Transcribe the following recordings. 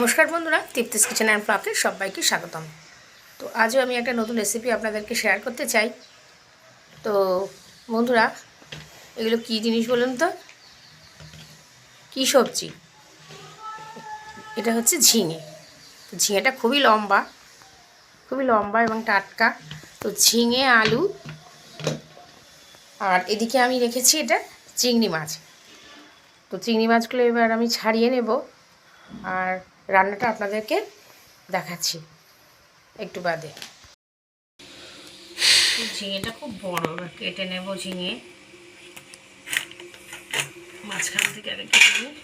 নমস্কার বন্ধুরা, তৃপ্তিস kitchen and ব্লকে সবাইকে স্বাগতম। তো আজও আমি একটা নতুন রেসিপি আপনাদেরকে শেয়ার করতে চাই। তো বন্ধুরা, এগুলো কী জিনিস বলুন তো? কী সবজি? এটা হচ্ছে ঝিঙে। ঝিঙেটা খুবই লম্বা খুবই লম্বা এবং টাটকা। তো ঝিঙে, আলু, আর এদিকে আমি রেখেছি এটা চিংড়ি মাছ। তো চিংড়ি মাছগুলো এবার আমি ছাড়িয়ে নেব। আর রান্নাটা আপনাদেরকে দেখাচ্ছি। একটু বাদে। ঝিঙেটা খুব বড় কেটে নেব ঝিঙে। মাঝখান থেকে আগে কেটে নিই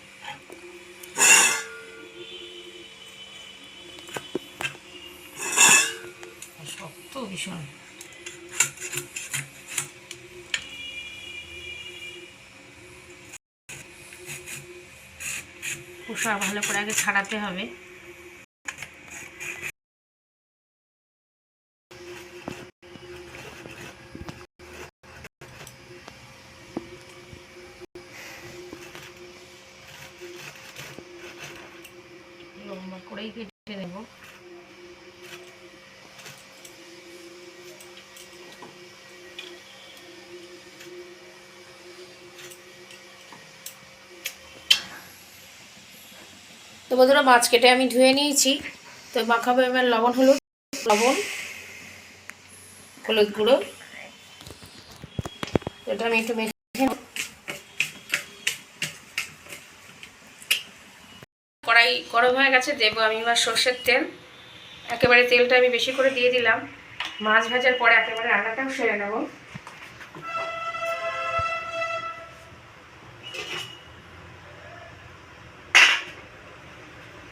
শক্ত ভীষণ। খোসা ভালো করে আগে ছাড়াতে হবে। লম্বা করেই কেটে নেব। তো বন্ধুরা, মাছ কেটে আমি ধুয়ে নিয়েছি। তো মাখাবো এবার লবণ, হলুদ। লবণ, হলুদ গুঁড়ো। এটা আমি একটু মেখে কড়াই গরম হয়ে গেছে, দেবো আমি এবার সর্ষের তেল। একেবারে তেলটা আমি বেশি করে দিয়ে দিলাম। মাছ ভাজার পরে একেবারে রান্নাটাও সেরে নেব।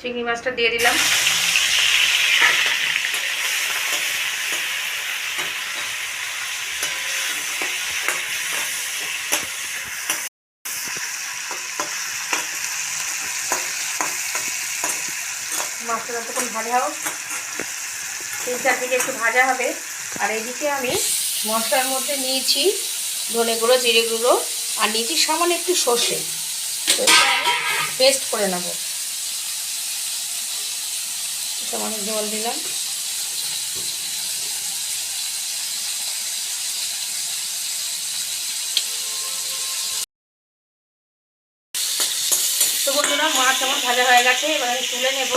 চিংড়ি মাছটা দিয়ে দিলাম। মাছটা যতক্ষণ ভাজা হোক, তিন চারদিকে একটু ভাজা হবে। আর এইদিকে আমি মশলার মধ্যে নিয়েছি ধনে গুঁড়ো, জিরে গুঁড়ো, আর নিয়েছি সামান্য একটু সর্ষে। এটা আমি পেস্ট করে নেব। সামান্য জল দিলাম। তো বন্ধুরা মাছ আমার ভাজা হয়ে গেছে, এবার আমি তুলে নেব।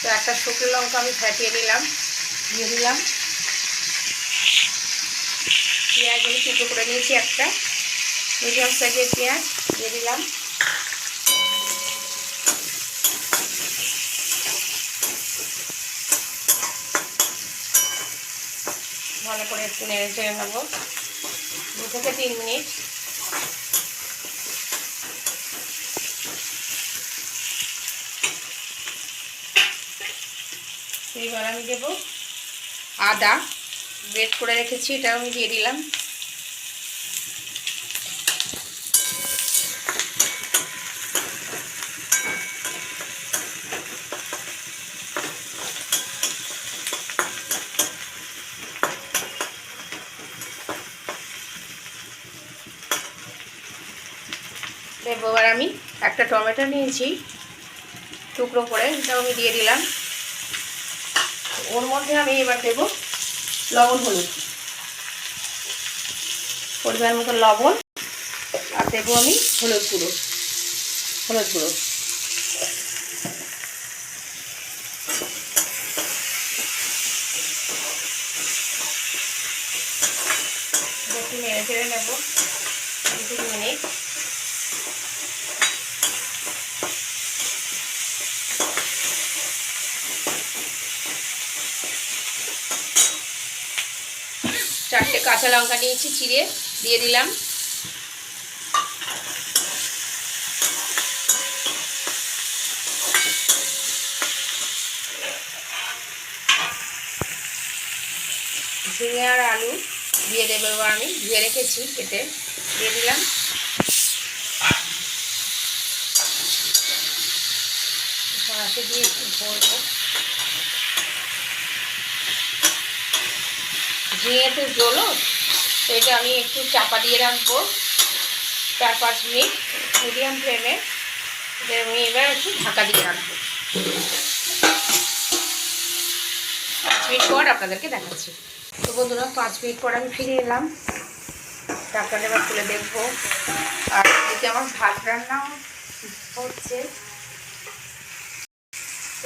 তো একটা শুকনো লঙ্কা আমি ফাটিয়ে নিলাম দিয়ে দিলাম। পেঁয়াজ আমি করে নিয়েছি একটা। মিডিয়াম সাইজের পেঁয়াজ দিয়ে দিলাম। ভালো করে একটু নেড়ে চেড়ে নেব। দু থেকে তিন মিনিট। এবার আমি দেবো আদা। গ্রেট করে রেখেছি এটাও আমি দিয়ে দিলাম। এবার আমি একটা টমেটো নিয়েছি, টুকরো করে, এটাও আমি দিয়ে দিলাম। ওর মধ্যে আমি এবার দেবো লবণ হলুদ। পরিমাণ মতো লবণ আর দেবো আমি হলুদ গুঁড়ো। হলুদ গুঁড়ো। একটু নেড়ে নেব দু তিন মিনিট চারটে কাঁচা লঙ্কা নিয়েছি, চিড়ে দিয়ে দিলাম। ঝিঙে আর আলু দিয়ে দেবো আমি, ধুয়ে রেখেছি কেটে দিয়ে দিলাম। দিয়ে একটু ভরবো। ঝিঙে তো জ্বলো তো এটা আমি একটু চাপা দিয়ে রাখব। চার পাঁচ মিনিট মিডিয়াম ফ্লেমে আমি এবার একটু ঢাকা দিয়ে রাখব। পাঁচ মিনিট পর আপনাদেরকে দেখাচ্ছি। তো বন্ধুরা, পাঁচ মিনিট পর আমি ফিরে এলাম। ঢাকাটা এবার খুলে দেখব। আর এদিকে আমার ভাত রান্নাও হচ্ছে।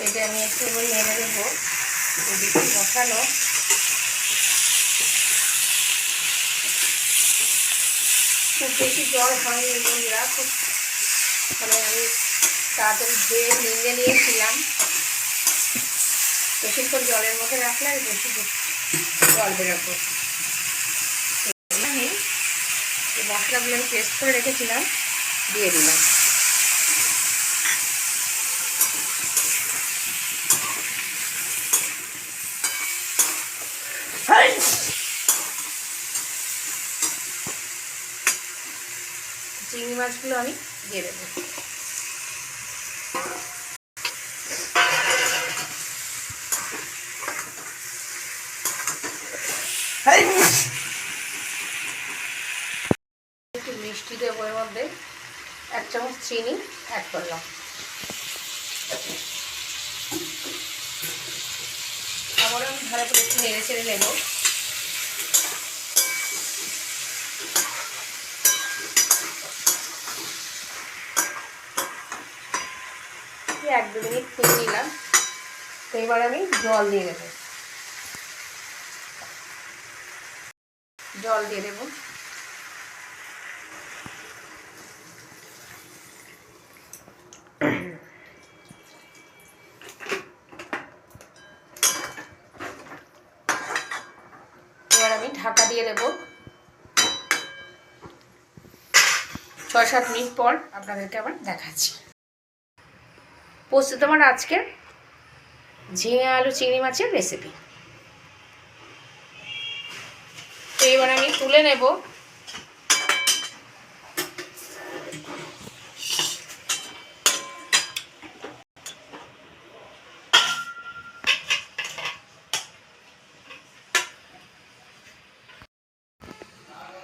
এটা আমি একটু নেড়ে দেবো। এদিকে বসানো খুব বেশি জল হয়নি বন্ধুরা খুব মানে আমি তাড়াতাড়ি ধুয়ে নিংড়ে নিয়েছিলাম বেশিক্ষণ জলের মধ্যে রাখলে আর বেশি জল বেরোবো আমি এই মশলাগুলো আমি পেস্ট করে রেখেছিলাম, দিয়ে দিলাম। চিংড়ি মাছগুলো আমি দিয়ে দেবো। একটু মিষ্টি দেবো এর মধ্যে। এক চামচ চিনি অ্যাড করলাম। আবার আমি ভালো করে একটু নেড়ে ছেড়ে নেব। এক দু মিনিট ফুটে নিলাম। তো এবার আমি জল দিয়ে দেবো। জল দিয়ে দেবো। এবার আমি ঢাকা দিয়ে দেবো। ছয় সাত মিনিট পর আপনাদেরকে আবার দেখাচ্ছি। প্রস্তুত আমার আজকের ঝিঙে আলু চিংড়ি মাছের রেসিপি তো এবার আমি তুলে নেব।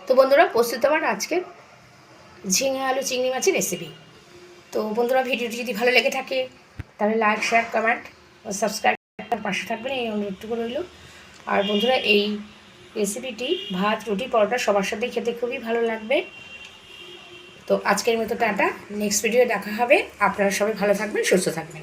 তো বন্ধুরা প্রস্তুত আমার আজকের ঝিঙে আলু চিংড়ি মাছের রেসিপি তো বন্ধুরা, ভিডিওটি যদি ভালো লেগে থাকে তাহলে লাইক শেয়ার কমেন্ট ও সাবস্ক্রাইব পাশে থাকবেন, এই অনুরোধটুকু রইল। আর বন্ধুরা, এই রেসিপিটি ভাত, রুটি, পরোটা সবার সাথে খেতে খুবই ভালো লাগবে। তো আজকের মতো টাটা নেক্সট ভিডিও দেখা হবে। আপনারা সবাই ভালো থাকবেন, সুস্থ থাকবেন।